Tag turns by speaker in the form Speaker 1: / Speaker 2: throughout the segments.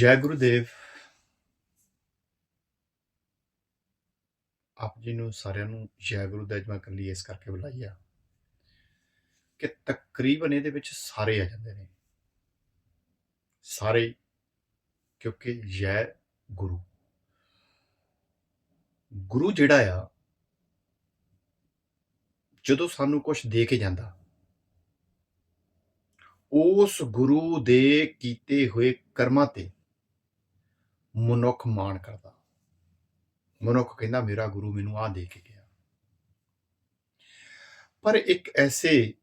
Speaker 1: ਜੈ ਗੁਰੂਦੇਵ ਆਪ ਜੀ ਨੂੰ ਸਾਰਿਆਂ ਨੂੰ ਜੈ ਗੁਰੂ ਦਾ ਜਮਾ ਕਰ ਲਈ ਇਸ ਕਰਕੇ ਬੁਲਾਈ ਆ ਕਿ ਤਕਰੀਬਨ ਇਹਦੇ ਵਿੱਚ ਸਾਰੇ ਆ ਜਾਂਦੇ ਨੇ ਸਾਰੇ ਕਿਉਂਕਿ ਜੈ ਗੁਰੂ ਗੁਰੂ ਜਿਹੜਾ ਆ ਜਦੋਂ ਸਾਨੂੰ ਕੁਝ ਦੇ ਕੇ ਜਾਂਦਾ ਉਸ ਗੁਰੂ ਦੇ ਕੀਤੇ ਹੋਏ ਕਰਮਾਂ ਤੇ ਮਨੁੱਖ ਮਾਣ ਕਰਦਾ। ਮਨੁੱਖ ਕਹਿੰਦਾ, ਮੇਰਾ ਗੁਰੂ ਮੈਨੂੰ ਆ ਦੇ ਕੇ ਗਿਆ। ਪਰ ਇੱਕ ਐਸੇ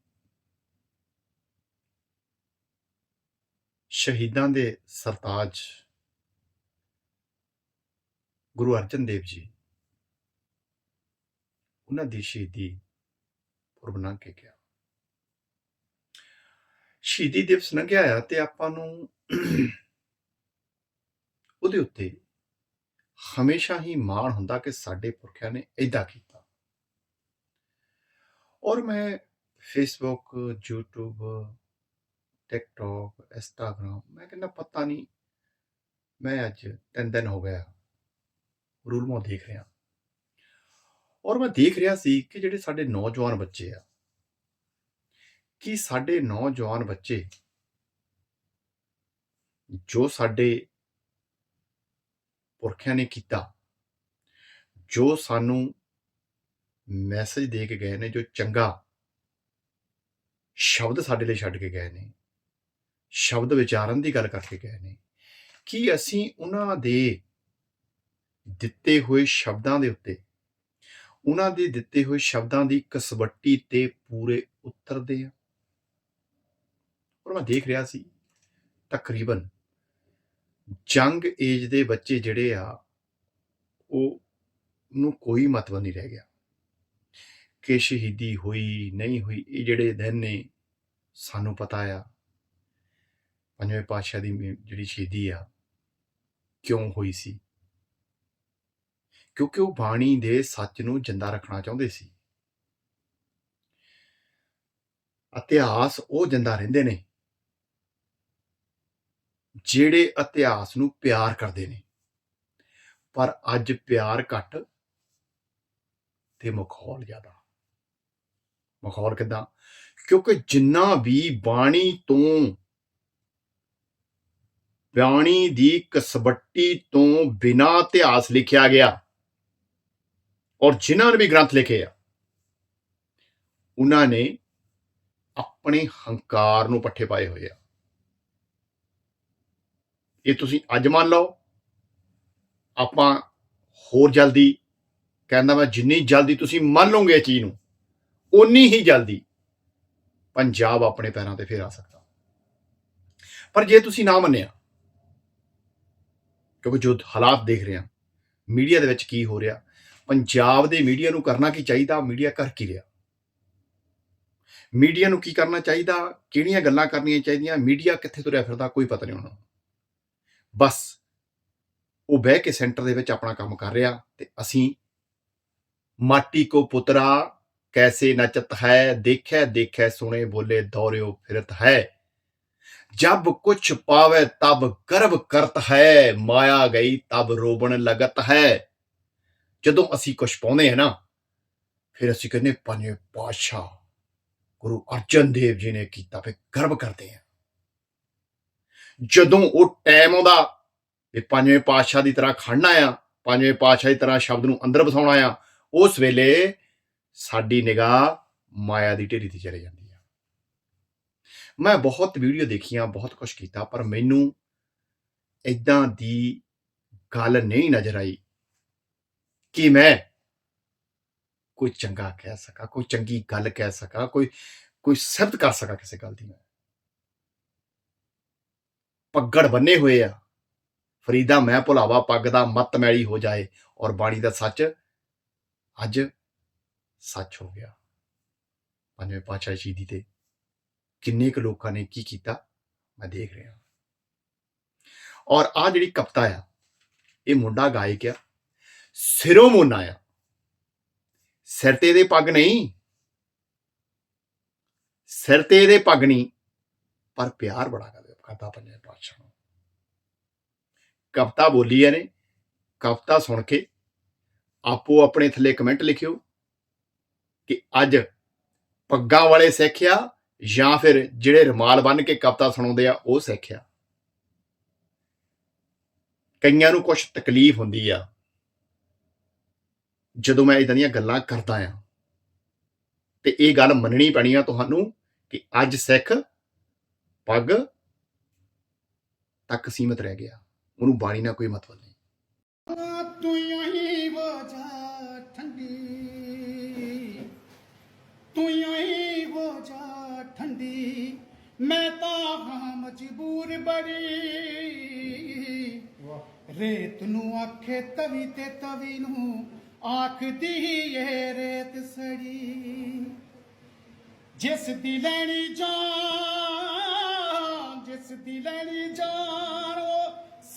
Speaker 1: ਸ਼ਹੀਦਾਂ ਦੇ ਸਰਤਾਜ ਗੁਰੂ ਅਰਜਨ ਦੇਵ ਜੀ, ਉਹਨਾਂ ਦੀ ਸ਼ਹੀਦੀ ਪੁਰਬ ਲੰਘ ਕੇ ਗਿਆ। ਸ਼ਹੀਦੀ ਦਿਵਸ ਲੰਘਿਆ ਆ ਤੇ ਆਪਾਂ ਨੂੰ ਉਹਦੇ ਉੱਤੇ ਹਮੇਸ਼ਾ ਹੀ ਮਾਣ ਹੁੰਦਾ ਕਿ ਸਾਡੇ ਪੁਰਖਿਆਂ ਨੇ ਇਦਾਂ ਕੀਤਾ। ਔਰ ਮੈਂ ਫੇਸਬੁੱਕ YouTube ਟਿਕਟੌਕ ਇੰਸਟਾਗ੍ਰਾਮ ਮੈਂ ਕਹਿੰਦਾ ਪਤਾ ਨਹੀਂ, ਮੈਂ ਅੱਜ ਤਿੰਨ ਦਿਨ ਹੋ ਗਿਆ ਰੂਲ ਦੇਖ ਰਿਹਾ। ਔਰ ਮੈਂ ਦੇਖ ਰਿਹਾ ਸੀ ਕਿ ਜਿਹੜੇ ਸਾਡੇ ਨੌਜਵਾਨ ਬੱਚੇ ਆ, ਕਿ ਸਾਡੇ ਨੌਜਵਾਨ ਬੱਚੇ ਜੋ ਸਾਡੇ ਪੁਰਖਿਆਂ ਨੇ ਕੀਤਾ। ਜੋ ਸਾਨੂੰ ਮੈਸੇਜ ਦੇ ਕੇ ਗਏ ਨੇ, ਜੋ ਚੰਗਾ ਸ਼ਬਦ ਸਾਡੇ ਲਈ ਛੱਡ ਕੇ ਗਏ ਨੇ, ਸ਼ਬਦ ਵਿਚਾਰਨ ਦੀ ਗੱਲ ਕਰਕੇ ਗਏ ਨੇ, ਕੀ ਅਸੀਂ ਉਹਨਾਂ ਦੇ ਦਿੱਤੇ ਹੋਏ ਸ਼ਬਦਾਂ ਦੇ ਉੱਤੇ, ਉਹਨਾਂ ਦੇ ਦਿੱਤੇ ਹੋਏ ਸ਼ਬਦਾਂ ਦੀ ਕਸਵੱਟੀ ਤੇ ਪੂਰੇ ਉਤਰਦੇ ਆ ਔਰ ਮੈਂ ਦੇਖ ਰਿਹਾ ਸੀ, ਤਕਰੀਬਨ ਜੰਗ ਏਜ ਦੇ ਬੱਚੇ ਜਿਹੜੇ ਆ ਉਹ ਨੂੰ ਕੋਈ ਮਤਲਬ ਨਹੀਂ ਰਹਿ ਗਿਆ। ਕਿ ਸ਼ਹੀਦੀ ਹੋਈ, ਨਹੀਂ ਹੋਈ, ਇਹ ਜਿਹੜੇ ਦਿਨ ਨੇ, ਸਾਨੂੰ ਪਤਾ ਆ, ਪੰਜਵੇਂ ਪਾਤਸ਼ਾਹ ਦੀ ਜਿਹੜੀ ਸ਼ਹੀਦੀ ਆ, ਕਿਉਂ ਹੋਈ ਸੀ? ਕਿਉਂਕਿ ਉਹ ਬਾਣੀ ਦੇ ਸੱਚ ਨੂੰ ਜਿੰਦਾ ਰੱਖਣਾ ਚਾਹੁੰਦੇ ਸੀ। ਇਤਿਹਾਸ ਉਹ ਜਿੰਦਾ ਰਹਿੰਦੇ ਨੇ। ਜਿਹੜੇ ਇਤਿਹਾਸ ਨੂੰ ਪਿਆਰ ਕਰਦੇ ਨੇ। ਪਰ ਅੱਜ ਪਿਆਰ ਘੱਟ ਤੇ ਮਖੌਲ ਜ਼ਿਆਦਾ। ਮਖੌਲ ਕਿਦਾਂ? ਕਿਉਂਕਿ ਜਿੰਨਾ ਵੀ ਬਾਣੀ ਤੋਂ, ਬਾਣੀ ਦੀ ਕਸਬੱਟੀ ਤੋਂ ਬਿਨਾ ਇਤਿਹਾਸ ਲਿਖਿਆ ਗਿਆ ਔਰ ਜਿਨ੍ਹਾਂ ਨੇ ਵੀ ਗ੍ਰੰਥ ਲਿਖੇ ਆ, ਉਹਨਾਂ ਨੇ ਆਪਣੇ ਹੰਕਾਰ ਨੂੰ ਪੱਠੇ ਪਾਏ ਹੋਏ ਆ। ਇਹ ਤੁਸੀਂ ਅੱਜ ਮੰਨ ਲਓ, ਆਪਾਂ ਹੋਰ ਜਲਦੀ ਕਹਿੰਦਾ ਮੈਂ ਜਿੰਨੀ ਜਲਦੀ ਤੁਸੀਂ ਮੰਨ ਲਓਗੇ ਇਹ ਚੀਜ਼ ਨੂੰ ਉਨੀ ਹੀ ਜਲਦੀ ਪੰਜਾਬ ਆਪਣੇ ਪੈਰਾਂ ਤੇ ਫੇਰ ਆ ਸਕਦਾ। ਪਰ ਜੇ ਤੁਸੀਂ ਨਾ ਮੰਨਿਆ, ਕਿਉਂਕਿ ਜੋ ਹਾਲਾਤ ਦੇਖ ਰਹੇ ਹਾਂ, ਮੀਡੀਆ ਦੇ ਵਿੱਚ ਕੀ ਹੋ ਰਿਹਾ, ਪੰਜਾਬ ਦੇ ਮੀਡੀਆ ਨੂੰ ਕਰਨਾ ਕੀ ਚਾਹੀਦਾ, ਮੀਡੀਆ ਕਰ ਕੀ ਰਿਹਾ? ਮੀਡੀਆ ਨੂੰ ਕੀ ਕਰਨਾ ਚਾਹੀਦਾ, ਕਿਹੜੀਆਂ ਗੱਲਾਂ ਕਰਨੀਆਂ ਚਾਹੀਦੀਆਂ, ਮੀਡੀਆ ਕਿੱਥੇ ਤੁਰਿਆ ਫਿਰਦਾ, ਕੋਈ ਪਤਾ ਨਹੀਂ ਉਹਨਾਂ ਨੂੰ। ਬਸ ਉਹ ਬਹਿ ਕੇ ਸੈਂਟਰ ਦੇ ਵਿੱਚ ਆਪਣਾ ਕੰਮ ਕਰ ਰਿਹਾ ਤੇ ਅਸੀਂ ਮਾਟੀ ਕੋ ਪੁੱਤਰਾ, ਕੈਸੇ ਨਚਤ ਹੈ, ਦੇਖੈ ਦੇਖੈ, ਸੁਣੇ, ਬੋਲੇ, ਦੌਰਿਓ, ਫਿਰਤ ਹੈ। ਜਬ ਕੁਛ ਪਾਵੇ ਤਬ ਗਰਭ ਕਰਤ ਹੈ, ਮਾਇਆ ਗਈ ਤਬ ਰੋਬਣ ਲਗਤ ਹੈ। ਜਦੋਂ ਅਸੀਂ ਕੁਛ ਪਾਉਂਦੇ ਹਾਂ ਨਾ, ਫਿਰ ਅਸੀਂ ਕਹਿੰਦੇ ਪੰਜਵੇਂ ਪਾਤਸ਼ਾਹ ਗੁਰੂ ਅਰਜਨ ਦੇਵ ਜੀ ਨੇ ਕੀਤਾ ਫਿਰ ਗਰਵ ਕਰਦੇ ਹਾਂ। ਜਦੋਂ ਉਹ ਟਾਈਮ ਆਉਂਦਾ ਵੀ ਪੰਜਵੇਂ ਪਾਤਸ਼ਾਹ ਦੀ ਤਰ੍ਹਾਂ ਖੜਨਾ ਆ ਪੰਜਵੇਂ ਪਾਤਸ਼ਾਹ ਦੀ ਤਰ੍ਹਾਂ ਸ਼ਬਦ ਨੂੰ ਅੰਦਰ ਵਸਾਉਣਾ ਆ ਉਸ ਵੇਲੇ ਸਾਡੀ ਨਿਗਾਹ ਮਾਇਆ ਦੀ ਢੇਰੀ ਤੇ ਚਲੇ ਜਾਂਦੀ ਆ। ਮੈਂ ਬਹੁਤ ਵੀਡੀਓ ਦੇਖੀਆਂ, ਬਹੁਤ ਕੁਝ ਕੀਤਾ, ਪਰ ਮੈਨੂੰ ਇਦਾਂ ਦੀ ਗੱਲ ਨਹੀਂ ਨਜ਼ਰ ਆਈ ਕਿ ਮੈਂ ਕੋਈ ਚੰਗਾ ਕਹਿ ਸਕਾਂ, ਕੋਈ ਚੰਗੀ ਗੱਲ ਕਹਿ ਸਕਾਂ, ਕੋਈ ਕੋਈ ਸਿਫਤ ਕਰ ਸਕਾਂ ਕਿਸੇ ਗੱਲ ਦੀ ਮੈਂ। ਪੱਗੜ ਬੰਨੇ ਹੋਏ ਆ। ਫਰੀਦਾ ਮੈਂ ਭੁਲਾਵਾ ਪੱਗ ਦਾ ਮਤ ਮੈਲੀ ਹੋ ਜਾਏ ਔਰ ਬਾਣੀ ਦਾ ਸੱਚ ਅੱਜ ਸੱਚ ਹੋ ਗਿਆ। ਪੰਜਵੇਂ ਪਾਤਸ਼ਾਹ ਸ਼ਹੀਦੀ ਤੇ ਕਿੰਨੇ ਕੁ ਲੋਕਾਂ ਨੇ ਕੀ ਕੀਤਾ? ਮੈਂ ਦੇਖ ਰਿਹਾ ਔਰ ਆ ਜਿਹੜੀ ਕਵਿਤਾ ਆ, ਇਹ ਮੁੰਡਾ ਗਾਇਕ ਆ, ਸਿਰੋਂ ਮੋਨਾ ਆ। ਸਿਰ ਤੇ ਦੇ ਪੱਗ ਨਹੀਂ, ਸਿਰ ਤੇ ਦੇ ਪੱਗ ਨਹੀਂ, ਪਰ ਪਿਆਰ ਬੜਾ ਕਰਦੇ। ਕਰਦਾ ਪੰਜਵੇਂ ਪਾਤਸ਼ਾਹ ਨੂੰ। ਕਵਿਤਾ ਬੋਲੀ ਹੈ ਨੇ ਕਵਿਤਾ ਸੁਣ ਕੇ ਆਪੋ ਆਪਣੇ ਥੱਲੇ ਕਮੈਂਟ ਲਿਖਿਓ ਕਿ ਅੱਜ ਪੱਗਾਂ ਵਾਲੇ ਸਿੱਖਿਆ ਜਾਂ ਫਿਰ ਜਿਹੜੇ ਰੁਮਾਲ ਬੰਨ ਕੇ ਕਵਿਤਾ ਸੁਣਾਉਂਦੇ ਆ, ਉਹ ਸਿੱਖਿਆ ਕਈਆਂ ਨੂੰ ਕੁਝ ਤਕਲੀਫ ਹੁੰਦੀ ਆ। ਜਦੋਂ ਮੈਂ ਇਦਾਂ ਦੀਆਂ ਗੱਲਾਂ ਕਰਦਾ ਆ, ਤੇ ਇਹ ਗੱਲ ਮੰਨਣੀ ਪੈਣੀ ਆ ਤੁਹਾਨੂੰ ਕਿ ਅੱਜ ਸਿੱਖ ਪੱਗ ਤੱਕ ਸੀਮਤ ਰਹਿ ਗਿਆ। ਉਹਨੂੰ ਬਾਣੀ ਨਾਲ ਕੋਈ ਮਤਲਬ ਨਹੀਂ।
Speaker 2: ਤੂੰ ਯਹੀਂ ਵਜਾ ਠੰਡੀ, ਤੂੰ ਯਹੀਂ ਵਜਾ ਠੰਡੀ, ਮੈਂ ਤਾਂ ਹਾਂ ਮਜਬੂਰ ਬੜੀ ਰੇਤ ਨੂੰ ਆਖੇ ਤਵੀ ਤੇ ਤਵੀ ਨੂੰ, ਆਖਦੀ ਏ ਰੇਤ ਸੜੀ। ਜਿਸ ਦੀ ਲੈਣੀ ਜਾਨ, ਜਿਸ ਦੀ ਲੈਣੀ ਜਾਨ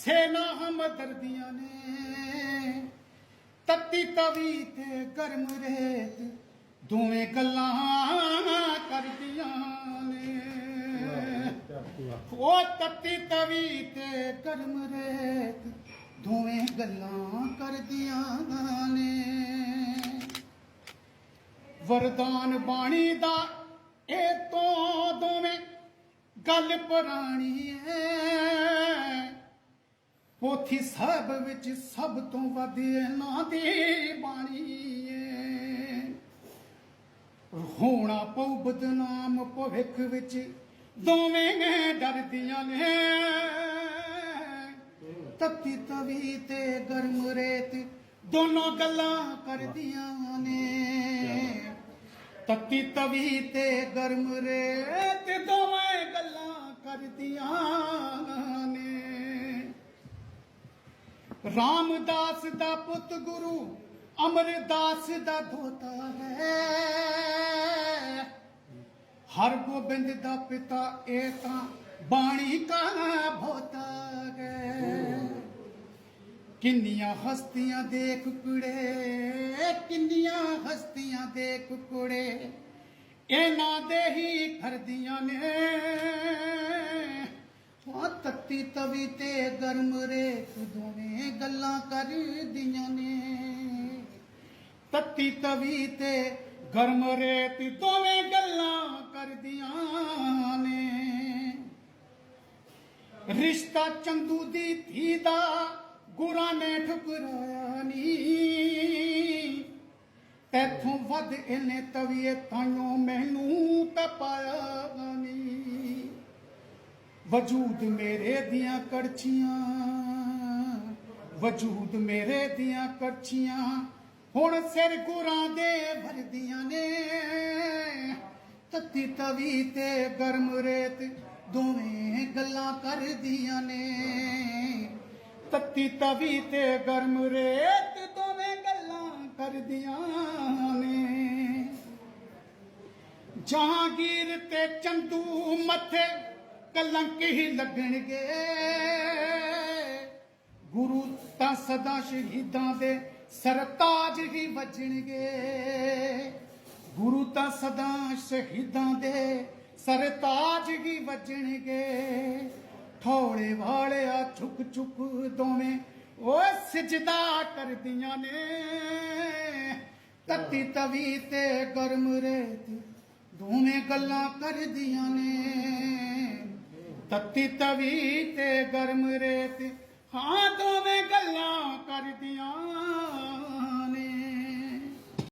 Speaker 2: ਸੇਨਾ ਮਦਰਦੀਆਂ ਨੇ, ਤੱਤੀ ਤਵੀ ਤੇ ਗਰਮ ਰੇਤ, ਦੋਵੇਂ ਗੱਲਾਂ ਕਰਦੀਆਂ ਨੇ। ਉਹ ਤੱਤੀ ਤਵੀ ਤੇ ਗਰਮ ਰੇਤ, ਦੋਵੇਂ ਗੱਲਾਂ ਕਰਦੀਆਂ ਨੇ। ਵਰਦਾਨ ਬਾਣੀ ਦਾ ਇਹ ਤੋਂ ਦੋਵੇਂ ਗੱਲ ਪੁਰਾਣੀ ਹੈ ਪੋਥੀ ਸਾਹਿਬ ਵਿੱਚ ਸਭ ਤੋਂ ਵੱਧ ਇਹਨਾਂ ਦੀ ਬਾਣੀ ਹੈ ਹੋਣਾ ਪਉ ਬਦਨਾਮ ਭਵਿੱਖ ਵਿੱਚ, ਦੋਵੇਂ ਡਰਦੀਆਂ ਨੇ। ਤੱਤੀ ਤਵੀ ਤੇ ਗਰਮ ਰੇਤ, ਦੋਨੋਂ ਗੱਲਾਂ ਕਰਦੀਆਂ ਨੇ। ਤੱਤੀ ਤਵੀ ਤੇ ਗਰਮ ਰੇਤ, ਦੋਵੇਂ ਗੱਲਾਂ ਕਰਦੀਆਂ ਰਾਮਦਾਸ ਦਾ ਪੁੱਤ ਗੁਰੂ, ਅਮਰਦਾਸ ਦਾ ਧੋਤਾ ਹੈ। ਹਰ ਗੋਬਿੰਦ ਦਾ ਪਿਤਾ, ਇਹ ਤਾਂ ਬਾਣੀ ਕਾ ਭੋਤਾ ਹੈ। ਕਿੰਨੀਆਂ ਹਸਤੀਆਂ ਦੇ ਕੁਕੜੇ ਕਿੰਨੀਆਂ ਹਸਤੀਆਂ ਦੇ ਕੁਕੜੇ ਇਹਨਾਂ ਦੇ ਹੀ ਕਰਦੀਆਂ ਨੇ। ਆ ਤੱਤੀ ਤਵੀ ਤੇ ਗਰਮ ਰੇਤ ਦੋਵੇਂ ਗੱਲਾਂ ਕਰਦੀਆਂ ਨੇ। ਤੱਤੀ ਤਵੀ ਤੇ ਗਰਮ ਰੇਤ ਦੋਵੇਂ ਗੱਲਾਂ ਕਰਦੀਆਂ ਨੇ। ਰਿਸ਼ਤਾ ਚੰਦੂ ਦੀ ਧੀ ਦਾ ਗੁਰਾਂ ਨੇ ਠੁਕਰਾਇਆ ਨੀ ਤੈਥੋਂ ਵੱਧ ਇਹਨੇ ਤਵੀਏ ਤਾਈਓ ਮੈਨੂੰ ਤਪਾਇਆ ਨੀ ਵਜੂਦ ਮੇਰੇ ਦੀਆਂ ਕੜਛੀਆਂ, ਵਜੂਦ ਮੇਰੇ ਦੀਆਂ ਕੜਛੀਆਂ ਹੁਣ ਸਿਰ ਗੁਰਾਂ ਦੇ ਭਰਦੀਆਂ ਨੇ। ਤੱਤੀ ਤਵੀ ਤੇ ਗਰਮ ਰੇਤ ਦੋਵੇਂ ਗੱਲਾਂ ਕਰਦੀਆਂ ਨੇ। ਤੱਤੀ ਤਵੀ ਤੇ ਗਰਮ ਰੇਤ ਦੋਵੇਂ ਗੱਲਾਂ ਕਰਦੀਆਂ ਨੇ। ਜਹਾਂਗੀਰ ਤੇ ਚੰਦੂ ਮੱਥੇ ਕਲੰਕ ਹੀ ਲੱਗਣਗੇ। ਗੁਰੂ ਤਾਂ ਸਦਾ ਸ਼ਹੀਦਾਂ ਦੇ ਸਰਤਾਜ ਹੀ ਵੱਜਣਗੇ। ਗੁਰੂ ਤਾਂ ਸਦਾ ਸ਼ਹੀਦਾਂ ਦੇ ਸਰਤਾਜ ਹੀ ਵੱਜਣਗੇ। ਥੋੜੇ ਵਾਲਿਆ ਝੁਕ ਝੁਕ ਦੋਵੇਂ ਉਹ ਸਜਦਾ ਕਰਦੀਆਂ ਨੇ। ਤੱਤੀ ਤਵੀ ਤੇ ਗਰਮ ਰੇਤ ਦੋਵੇਂ ਗੱਲਾਂ ਕਰਦੀਆਂ ਨੇ। ਤੱਤੀ ਤਵੀ ਤੇ ਗਰਮ ਰੇਤ ਹਾਂ ਦੋਵੇਂ ਗੱਲਾਂ ਕਰਦੀਆਂ।